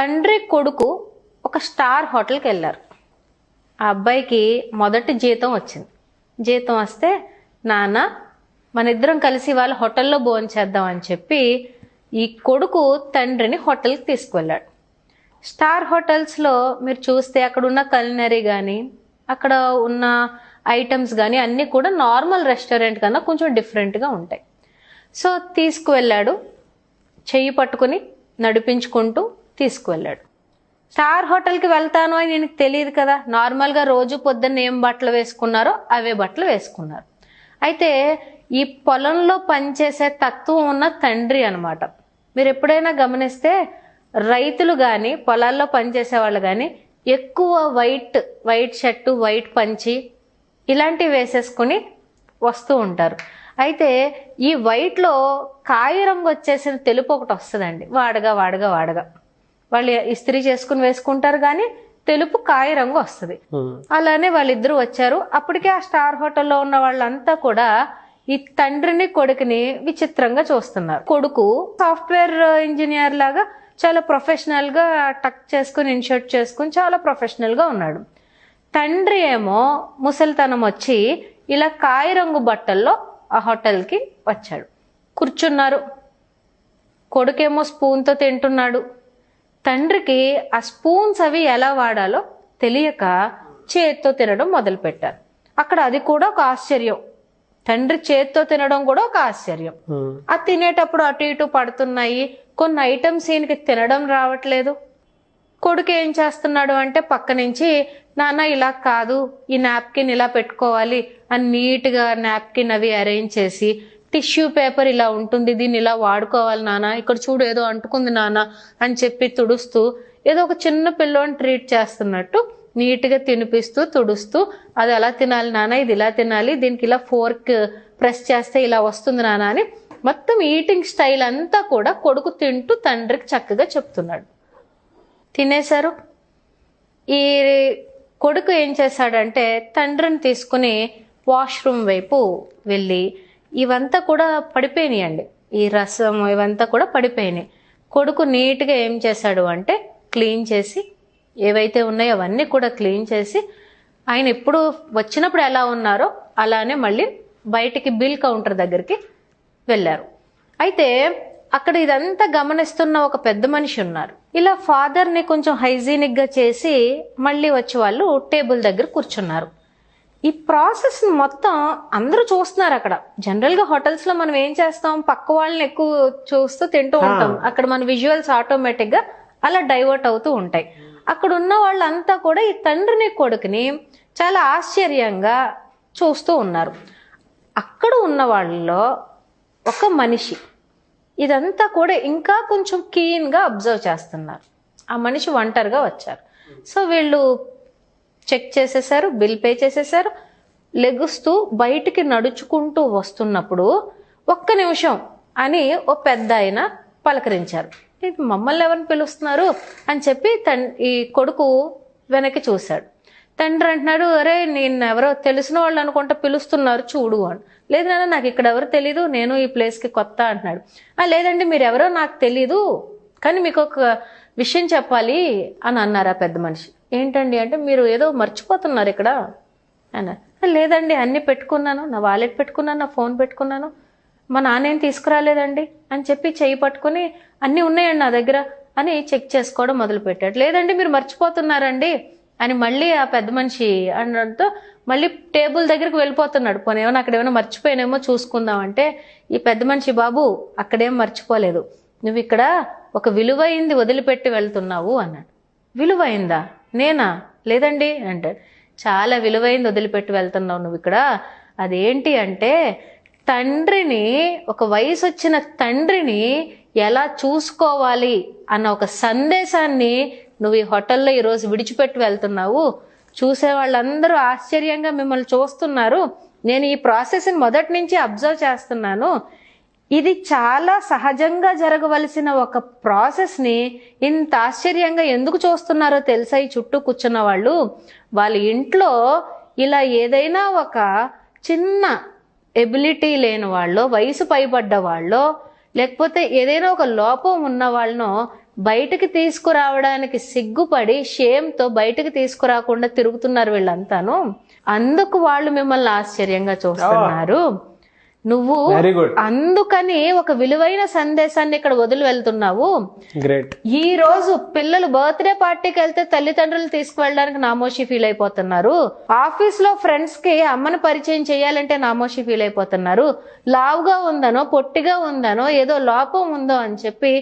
తండ్రి కొడుకు ఒక స్టార్ హోటల్కి వెళ్ళారు. ఆ అబ్బాయికి మొదటి జీతం వచ్చింది. జీతం వస్తే నాన్న మన ఇద్దరం కలిసి వాళ్ళ హోటల్లో భోంచేద్దాం అని చెప్పి ఈ కొడుకు తండ్రిని హోటల్కి తీసుకువెళ్ళాడు. స్టార్ హోటల్స్లో మీరు చూస్తే అక్కడ ఉన్న కలినరీ కానీ అక్కడ ఉన్న ఐటమ్స్ కానీ అన్నీ కూడా నార్మల్ రెస్టారెంట్ కన్నా కొంచెం డిఫరెంట్గా ఉంటాయి. సో తీసుకువెళ్ళాడు. చెయ్యి పట్టుకుని నడిపించుకుంటూ తీసుకువెళ్ళాడు. స్టార్ హోటల్కి వెళ్తాను అని నీకు తెలియదు కదా? నార్మల్గా రోజు పొద్దున్న ఏం బట్టలు వేసుకున్నారో అవే బట్టలు వేసుకున్నారు. అయితే ఈ పొలంలో పనిచేసే తత్వం ఉన్న తండ్రి అనమాట మీరు ఎప్పుడైనా గమనిస్తే రైతులు కానీ పొలాల్లో పనిచేసే వాళ్ళు కానీ ఎక్కువ వైట్ వైట్ షర్టు వైట్ పంచి ఇలాంటివి వేసేసుకుని వస్తూ ఉంటారు. అయితే ఈ వైట్లో కాయ రంగు వచ్చేసిన తెలుపు ఒకటి వస్తుందండి. వాడగా వాడగా వాడగా. వాళ్ళు ఇస్త్రీ చేసుకుని వేసుకుంటారు కానీ తెలుపు కాయ రంగు వస్తుంది. ఉమ్. అలానే వాళ్ళిద్దరూ వచ్చారు. అప్పటికే ఆ స్టార్ హోటల్లో ఉన్న వాళ్ళంతా కూడా ఈ తండ్రిని కొడుకుని విచిత్రంగా చూస్తున్నారు. కొడుకు సాఫ్ట్వేర్ ఇంజనీర్ లాగా చాలా ప్రొఫెషనల్గా టక్ చేసుకుని ఇన్షర్ట్ చేసుకుని చాలా ప్రొఫెషనల్గా ఉన్నాడు. తండ్రి ఏమో ముసలితనం వచ్చి ఇలా కాయ రంగు బట్టల్లో ఆ హోటల్కి వచ్చాడు. కూర్చున్నారు. కొడుకేమో స్పూన్తో తింటున్నాడు. తండ్రికి ఆ స్పూన్స్ అవి ఎలా వాడాలో తెలియక చేత్తో తినడం మొదలుపెట్టారు. అక్కడ అది కూడా ఒక ఆశ్చర్యం. తండ్రి చేత్తో తినడం కూడా ఒక ఆశ్చర్యం. ఆ తినేటప్పుడు అటు ఇటు పడుతున్నాయి. కొన్ని ఐటమ్స్ ఈయనకి తినడం రావట్లేదు. కొడుకు ఏం చేస్తున్నాడు అంటే పక్క నుంచి నాన్న ఇలా కాదు. ఈ నాప్కిన్ ఇలా పెట్టుకోవాలి. అని నీట్గా నాప్కిన్ అవి అరేంజ్ చేసి టిష్యూ పేపర్ ఇలా ఉంటుంది దీన్ని ఇలా వాడుకోవాలి నాన్న ఇక్కడ చూడు ఏదో అంటుకుంది నాన్న అని చెప్పి తుడుస్తూ ఏదో ఒక చిన్న పిల్లోని ట్రీట్ చేస్తున్నట్టు నీట్గా తినిపిస్తూ తుడుస్తూ అది ఎలా తినాలి నాన్న ఇది ఇలా తినాలి దీనికి ఇలా ఫోర్క్ ప్రెస్ చేస్తే ఇలా వస్తుంది నాన్న అని మొత్తం ఈటింగ్ స్టైల్ అంతా కూడా కొడుకు తింటూ తండ్రికి చక్కగా చెప్తున్నాడు. తినేశారు. ఈ కొడుకు ఏం చేశాడంటే తండ్రిని తీసుకుని వాష్రూమ్ వైపు వెళ్ళి ఇవంతా కూడా పడిపోయినాయండి. ఈ రసం ఇవంతా కూడా పడిపోయినాయి. కొడుకు నీట్గా ఏం చేశాడు అంటే క్లీన్ చేసి ఏవైతే ఉన్నాయో అవన్నీ కూడా క్లీన్ చేసి ఆయన ఎప్పుడు వచ్చినప్పుడు ఎలా ఉన్నారో అలానే మళ్ళీ బయటికి బిల్ కౌంటర్ దగ్గరికి వెళ్ళారు. అయితే అక్కడ ఇదంతా గమనిస్తున్న ఒక పెద్ద మనిషి ఉన్నారు. ఇలా ఫాదర్ని కొంచెం హైజీనిక్గా చేసి మళ్ళీ వచ్చి వాళ్ళు టేబుల్ దగ్గర కూర్చున్నారు. ఈ ప్రాసెస్ మొత్తం అందరూ చూస్తున్నారు అక్కడ. జనరల్గా హోటల్స్లో మనం ఏం చేస్తాం? పక్క వాళ్ళని ఎక్కువ చూస్తూ తింటూ ఉంటాం. అక్కడ మన విజువల్స్ ఆటోమేటిక్గా అలా డైవర్ట్ అవుతూ ఉంటాయి. అక్కడ ఉన్న వాళ్ళంతా కూడా ఈ తండ్రిని కొడుకుని చాలా ఆశ్చర్యంగా చూస్తూ ఉన్నారు. అక్కడ ఉన్న వాళ్ళలో ఒక మనిషి. ఇదంతా కూడా ఇంకా కొంచెం కీన్గా అబ్జర్వ్ చేస్తున్నారు. ఆ మనిషి ఒంటరిగా వచ్చారు. సో వీళ్ళు చెక్ చేసేసారు బిల్ పే చేసేసారు. లెగుస్తూ బయటికి నడుచుకుంటూ వస్తున్నప్పుడు ఒక్క నిమిషం అని ఓ పెద్ద ఆయన పలకరించారు. ఇది మమ్మల్ని ఎవరిని పిలుస్తున్నారు? అని చెప్పి తన్ ఈ కొడుకు వెనక్కి చూశాడు. తండ్రి అంటున్నాడు అరే నేను ఎవరో తెలిసిన వాళ్ళు అనుకుంటా పిలుస్తున్నారు చూడు అని. లేదు నాన్న నాకు ఇక్కడ ఎవరు తెలీదు నేను ఈ ప్లేస్కి కొత్త అంటున్నాడు. "ఆ, లేదండి మీరు ఎవరో నాకు తెలీదు కానీ మీకు ఒక విషయం చెప్పాలి అని అన్నారు ఆ పెద్ద మనిషి. ఏంటండి అంటే మీరు ఏదో మర్చిపోతున్నారు ఇక్కడ అన్నారు. లేదండి అన్నీ పెట్టుకున్నాను. నా వాలెట్ పెట్టుకున్నాను నా ఫోన్ పెట్టుకున్నాను. మా నాన్న ఏం తీసుకురాలేదండి? అని చెప్పి చెయ్యి పట్టుకుని అన్నీ ఉన్నాయండి నా దగ్గర అని చెక్ చేసుకోవడం మొదలుపెట్టాడు. లేదండి మీరు మర్చిపోతున్నారండి అని మళ్ళీ ఆ పెద్ద మనిషి అనడంతో మళ్ళీ టేబుల్ దగ్గరికి వెళ్ళిపోతున్నాడు. పోనీ ఏమైనా అక్కడ ఏమైనా మర్చిపోయినేమో చూసుకుందాం అంటే ఈ పెద్ద మనిషి బాబు అక్కడేం మర్చిపోలేదు. నువ్వు ఇక్కడ ఒక విలువైంది వదిలిపెట్టి వెళ్తున్నావు అన్నాడు. విలువైందా? నేనా? లేదండి అంటాడు. చాలా విలువైంది వదిలిపెట్టి వెళ్తున్నావు నువ్వు ఇక్కడ. అదేంటి అంటే తండ్రిని ఒక వయసు వచ్చిన తండ్రిని ఎలా చూసుకోవాలి అన్న ఒక సందేశాన్ని నువ్వు ఈ హోటల్లో ఈరోజు విడిచిపెట్టి వెళ్తున్నావు. చూసే వాళ్ళందరూ ఆశ్చర్యంగా మిమ్మల్ని చూస్తున్నారు. నేను ఈ ప్రాసెస్ని మొదటి నుంచి అబ్జర్వ్ చేస్తున్నాను. ఇది చాలా సహజంగా జరగవలసిన ఒక ప్రాసెస్ని ఇంత ఆశ్చర్యంగా ఎందుకు చూస్తున్నారో తెలుసా? ఈ చుట్టూ కూర్చున్న వాళ్ళు. వాళ్ళ ఇంట్లో ఇలా ఏదైనా ఒక చిన్న ఎబిలిటీ లేని వాళ్ళు వయసు పైబడ్డ వాళ్ళు లేకపోతే ఏదైనా ఒక లోపం ఉన్న వాళ్ళను బయటికి తీసుకురావడానికి సిగ్గుపడి షేమ్తో బయటికి తీసుకురాకుండా తిరుగుతున్నారు వీళ్ళంతాను. అందుకు వాళ్ళు మిమ్మల్ని ఆశ్చర్యంగా చూస్తున్నారు. నువ్వు అందుకని ఒక విలువైన సందేశాన్ని ఇక్కడ వదిలి వెళ్తున్నావు. గ్రేట్ ఈ రోజు పిల్లలు బర్త్డే పార్టీకి వెళ్తే తల్లిదండ్రులు తీసుకువెళ్ళడానికి నామోషి ఫీల్ అయిపోతున్నారు. ఆఫీస్లో ఫ్రెండ్స్కి అమ్మని పరిచయం చేయాలంటే నామోషి ఫీల్ అయిపోతున్నారు. లావుగా ఉందనో పొట్టిగా ఉందనో ఏదో లోపం ఉందో అని చెప్పి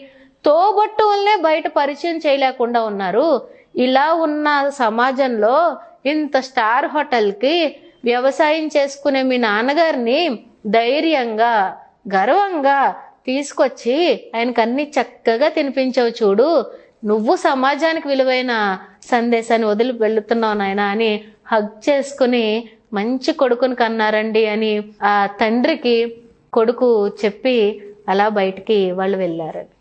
తోబట్టువుల్నే బయట పరిచయం చేయలేకుండా ఉన్నారు. ఇలా ఉన్న సమాజంలో ఇంత స్టార్ హోటల్కి వ్యవసాయం చేసుకునే మీ నాన్నగారిని ధైర్యంగా గర్వంగా తీసుకొచ్చి ఆయనకు అన్ని చక్కగా తినిపించావు చూడు. నువ్వు సమాజానికి విలువైన సందేశాన్ని వదిలి వెళుతున్నావు నాయన అని హగ్ చేసుకుని మంచి కొడుకుని కన్నారండి అని ఆ తండ్రికి కొడుకు చెప్పి అలా బయటికి వాళ్ళు వెళ్ళారండి